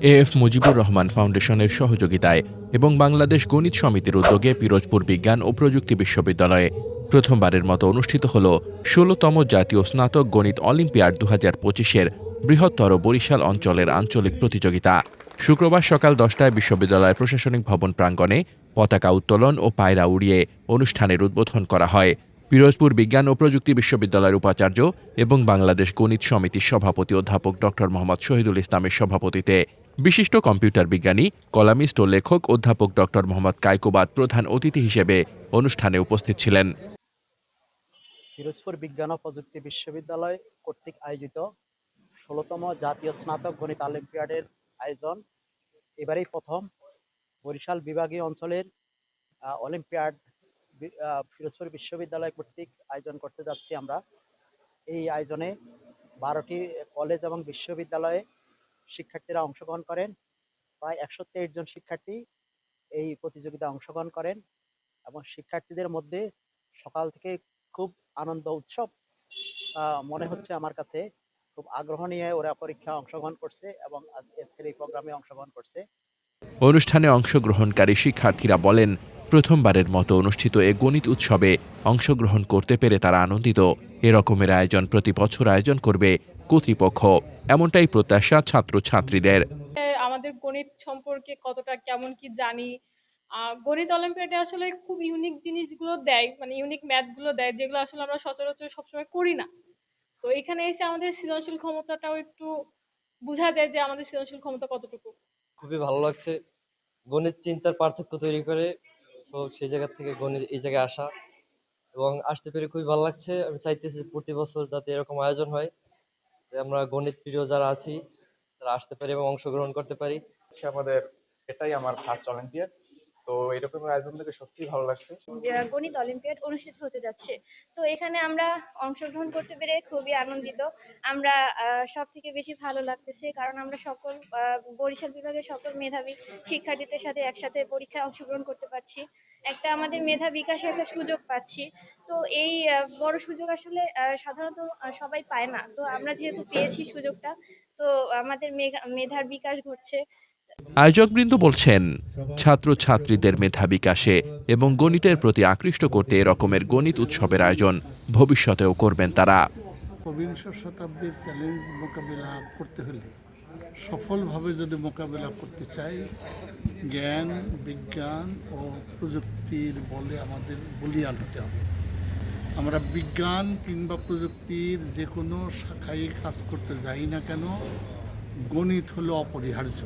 A F Mujibur Rahman ফাউন্ডেশনের সহযোগিতায় এবং বাংলাদেশ গণিত সমিতির উদ্যোগে পিরোজপুর বিজ্ঞান ও প্রযুক্তি বিশ্ববিদ্যালয়ে প্রথমবারের মতো অনুষ্ঠিত হল ষোলতম জাতীয় স্নাতক গণিত অলিম্পিয়াড দু হাজার পঁচিশের বৃহত্তর বরিশাল অঞ্চলের আঞ্চলিক প্রতিযোগিতা। শুক্রবার সকাল দশটায় বিশ্ববিদ্যালয়ের প্রশাসনিক ভবন প্রাঙ্গণে পতাকা উত্তোলন ও পায়রা উড়িয়ে অনুষ্ঠানের উদ্বোধন করা হয়। পিরোজপুর বিজ্ঞান ও প্রযুক্তি বিশ্ববিদ্যালয়ের উপাচার্য এবং বাংলাদেশ গণিত সমিতির সভাপতি অধ্যাপক ডক্টর মোহাম্মদ শহীদুল ইসলামের সভাপতিতে বিশিষ্ট কম্পিউটার বিজ্ঞানী, কলামিস্ট ও লেখক অধ্যাপক ডক্টর মোহাম্মদ কায়কোবাদ প্রধান অতিথি হিসেবে অনুষ্ঠানে উপস্থিত ছিলেন। পিরোজপুর বিজ্ঞান ও প্রযুক্তি বিশ্ববিদ্যালয় কর্তৃক আয়োজিত ষোলোতম জাতীয় স্নাতক গণিত অলিম্পিয়াডের আয়োজন। এবারেই প্রথম বরিশাল বিভাগীয় অঞ্চলের অলিম্পিয়াড পিরোজপুর বিশ্ববিদ্যালয় কর্তৃক আয়োজন করতে যাচ্ছি আমরা। এই আয়োজনে বারোটি কলেজ এবং বিশ্ববিদ্যালয়ে শিক্ষার্থীরা অংশগ্রহণ করেন। প্রায় একশো তেইশ জন শিক্ষার্থী এই প্রতিযোগিতায় অংশগ্রহণ করেন এবং শিক্ষার্থীদের মধ্যে সকাল থেকে খুব আনন্দ উৎসব মনে হচ্ছে আমার কাছে। খুব আগ্রহ নিয়ে ওরা পরীক্ষা অংশগ্রহণ করছে এবং আজ আজকের এই প্রোগ্রামে অংশগ্রহণ করছে। অনুষ্ঠানে অংশগ্রহণকারী শিক্ষার্থীরা বলেন প্রথমবারের মতো অনুষ্ঠিত এ গণিত উৎসবে অংশগ্রহণ করতে পেরে তারা আনন্দিত। এরকমের আয়োজন প্রতি বছর আয়োজন করবে কর্তৃপক্ষ। এমনটাই প্রত্যাশা ছাত্রছাত্রীদের। আমাদের গণিত সম্পর্কে কতটা কেমন কি জানি। আহ, গণিত অলিম্পিয়াডে আসলে খুব ইউনিক জিনিসগুলো দেয় মানে ইউনিক ম্যাথগুলো দেয় যেগুলো আসলে আমরা সচরাচর সবসময় করি না। তো এখানে এসে আমাদের সৃজনশীল ক্ষমতাটাও একটু বোঝা যায় যে আমাদের সৃজনশীল ক্ষমতা কতটুকু। খুবই ভালো লাগছে। গণিত চিন্তার পার্থক্য তৈরি করে সো সেই জায়গা থেকে গণিত এই জায়গায় আসা এবং আসতে পেরে খুবই ভালো লাগছে। আমি চাইতেছি প্রতি বছর যাতে এরকম আয়োজন হয় আমরা গণিত প্রিয় যারা আছি, তারা আসতে পারি এবং অংশগ্রহণ করতে পারি। আমাদের এটাই আমার ফার্স্ট অলিম্পিয়াড তো এরকম আয়োজন থেকে সত্যিই ভালো লাগছে। গণিত অলিম্পিয়াড অনুষ্ঠিত হতে যাচ্ছে। তো এখানে আমরা অংশগ্রহণ করতে পেরে খুবই আনন্দিত। আমরা সব থেকে বেশি ভালো লাগতেছে কারণ আমরা সকল বরিশাল বিভাগের সকল মেধাবী শিক্ষার্থীদের সাথে একসাথে পরীক্ষায় অংশগ্রহণ করতে পারছি। একটা আমাদের মেধা বিকাশের একটা সুযোগ পাচ্ছি। তো এই বড় সুযোগ আসলে সাধারণত সবাই পায় না। তো আমরা যেহেতু পেয়েছি সুযোগটা, তো আমাদের মেধার বিকাশ ঘটছে। আয়োজকবৃন্দ বলছেন, ছাত্রছাত্রীদের মেধা বিকাশে এবং গণিতের প্রতি আকৃষ্ট করতে এরকমের গণিত উৎসবের আয়োজন ভবিষ্যতেও করবেন তারা। একবিংশ শতাব্দীর চ্যালেঞ্জ মোকাবিলা করতে হলে সফলভাবে যদি মোকাবিলা করতে চাই, জ্ঞান, বিজ্ঞান ও প্রযুক্তির বলে আমাদের বলিয়ান হতে হবে। আমরা বিজ্ঞান কিংবা প্রযুক্তির যে কোনো শাখায় কাজ করতে যাই না কেন, গণিত হলো অপরিহার্য।